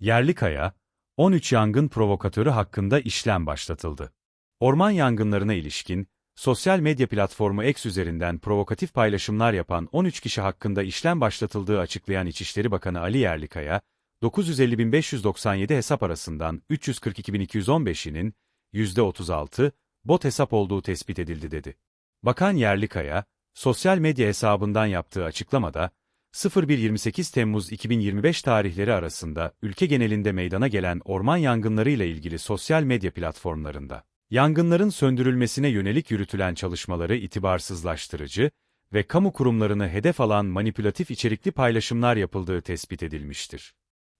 Yerlikaya, 13 yangın provokatörü hakkında işlem başlatıldı. Orman yangınlarına ilişkin, sosyal medya platformu X üzerinden provokatif paylaşımlar yapan 13 kişi hakkında işlem başlatıldığı açıklayan İçişleri Bakanı Ali Yerlikaya, 950.597 hesap arasından 342.215'inin %36 bot hesap olduğu tespit edildi dedi. Bakan Yerlikaya, sosyal medya hesabından yaptığı açıklamada, 01-28 Temmuz 2025 tarihleri arasında ülke genelinde meydana gelen orman yangınları ile ilgili sosyal medya platformlarında, yangınların söndürülmesine yönelik yürütülen çalışmaları itibarsızlaştırıcı ve kamu kurumlarını hedef alan manipülatif içerikli paylaşımlar yapıldığı tespit edilmiştir.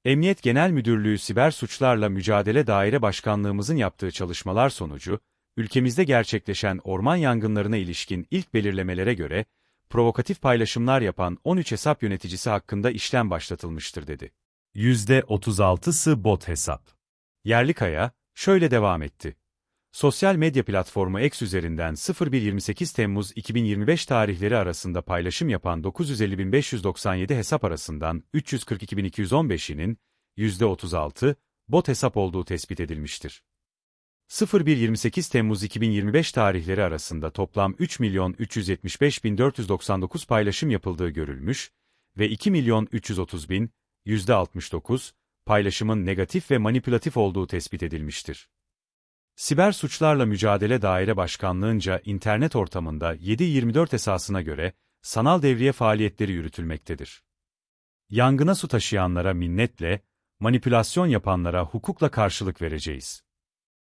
Emniyet Genel Müdürlüğü Siber Suçlarla Mücadele Daire Başkanlığımızın yaptığı çalışmalar sonucu, ülkemizde gerçekleşen orman yangınlarına ilişkin ilk belirlemelere göre, provokatif paylaşımlar yapan 13 hesap yöneticisi hakkında işlem başlatılmıştır dedi. %36'sı bot hesap. Yerlikaya, şöyle devam etti. Sosyal medya platformu X üzerinden 01-28 Temmuz 2025 tarihleri arasında paylaşım yapan 950.597 hesap arasından 342.215'inin %36 bot hesap olduğu tespit edilmiştir. 01-28 Temmuz 2025 tarihleri arasında toplam 3.375.499 paylaşım yapıldığı görülmüş ve 2.330.000, %69, paylaşımın negatif ve manipülatif olduğu tespit edilmiştir. Siber Suçlarla Mücadele Daire Başkanlığınca internet ortamında 7-24 esasına göre sanal devriye faaliyetleri yürütülmektedir. Yangına su taşıyanlara minnetle, manipülasyon yapanlara hukukla karşılık vereceğiz.